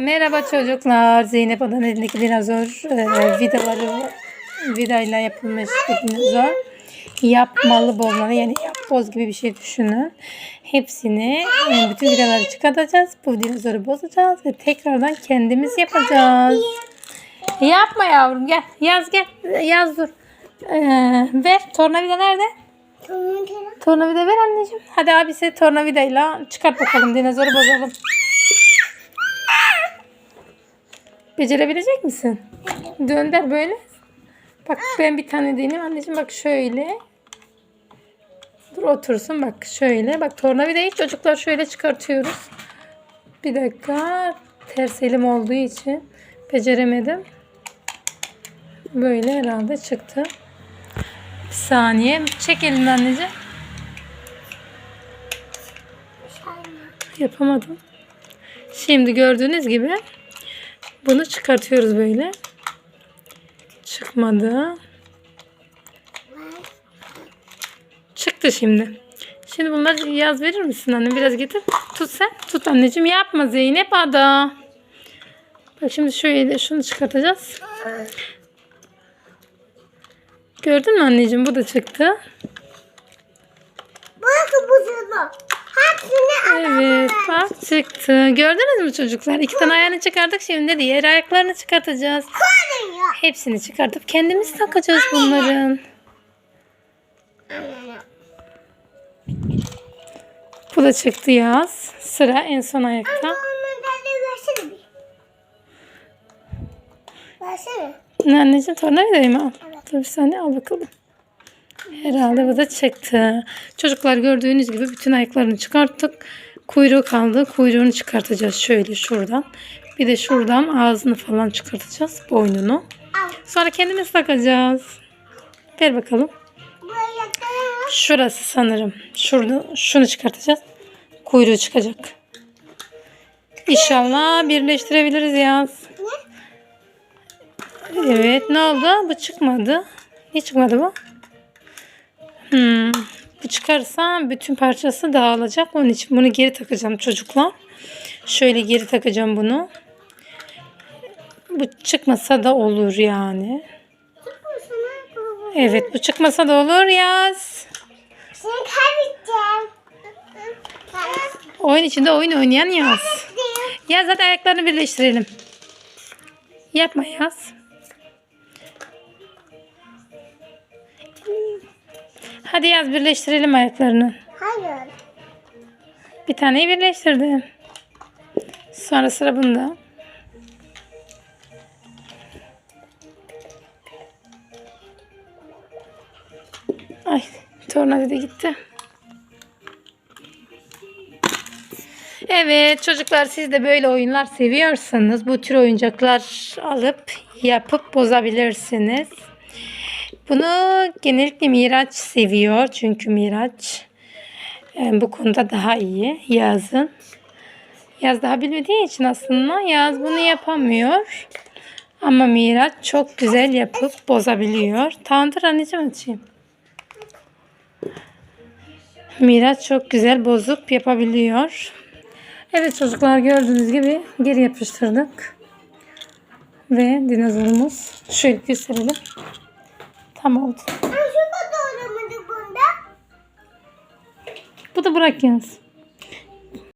Merhaba çocuklar. Zeynep Adan'ın elindeki dinozor e, vidaları vidayla yapılmış bir dinozor. Yapmalı bozmalı yani yapboz gibi bir şey düşünün. Hepsini e, bütün vidaları çıkartacağız. Bu dinozoru bozacağız ve tekrardan kendimiz yapacağız. Yapma yavrum gel. Yaz gel. Yaz dur. Ee, ver. Tornavida nerede? Tornavida ver anneciğim. Hadi abisi tornavidayla çıkart bakalım dinozoru bozalım. Becerebilecek misin? Dönder böyle. Bak ben bir tane deneyim anneciğim bak şöyle. Dur otursun bak şöyle. Bak tornavidayı çocuklar şöyle çıkartıyoruz. Bir dakika. Ters elim olduğu için beceremedim. Böyle herhalde çıktı. Bir saniye. Çek elini anneciğim. Yapamadım. Şimdi gördüğünüz gibi bunu çıkartıyoruz böyle. Çıkmadı. Çıktı şimdi. Şimdi bunları yaz verir misin anne? Biraz getir. Tut sen. Tut anneciğim. Yapma Zeynep Ada. Bak şimdi şöyle şunu çıkartacağız. Gördün mü anneciğim? Bu da çıktı. Burası buzulu. Hepsini Evet bak çıktı. Gördünüz mü çocuklar? İki tane ayağını çıkardık şimdi diğer ayaklarını çıkartacağız. Hepsini çıkartıp kendimiz takacağız bunların. Bu da çıktı yaz. Sıra en son ayakta. Anneciğim tornavidayı mı al? Dur bir saniye al bakalım. Herhalde bu da çıktı. Çocuklar gördüğünüz gibi bütün ayaklarını çıkarttık. Kuyruğu kaldı. Kuyruğunu çıkartacağız şöyle şuradan. Bir de şuradan ağzını falan çıkartacağız. Boynunu. Sonra kendimiz takacağız. Ver bakalım. Şurası sanırım. Şurada şunu çıkartacağız. Kuyruğu çıkacak. İnşallah birleştirebiliriz yaz. Evet ne oldu? Bu çıkmadı. Niye çıkmadı bu? Hmm. Bu çıkarsa bütün parçası dağılacak. Onun için bunu geri takacağım çocuklar. Şöyle geri takacağım bunu. Bu çıkmasa da olur yani. Evet bu çıkmasa da olur yaz. Seni kaybedeceğim. Oyun içinde oyun oynayan Yaz. Yaz hadi ayaklarını birleştirelim. Yapma Yaz. Hadi Yaz birleştirelim ayaklarını. Hayır. Bir taneyi birleştirdim. Sonra sıra bunda. Ay tornavida gitti. Evet çocuklar siz de böyle oyunlar seviyorsanız bu tür oyuncaklar alıp yapıp bozabilirsiniz. Bunu genellikle Miraç seviyor. Çünkü Miraç e, bu konuda daha iyi. Yazın. Yaz daha bilmediği için aslında Yaz bunu yapamıyor. Ama Miraç çok güzel yapıp bozabiliyor. Tandır anneciğim açayım. Miraç çok güzel bozup yapabiliyor. Evet çocuklar gördüğünüz gibi geri yapıştırdık. Ve dinozorumuz şöyle gösterelim. Tam oldu. Ben şurada doğramadı bunda. Bu da bırak yaz.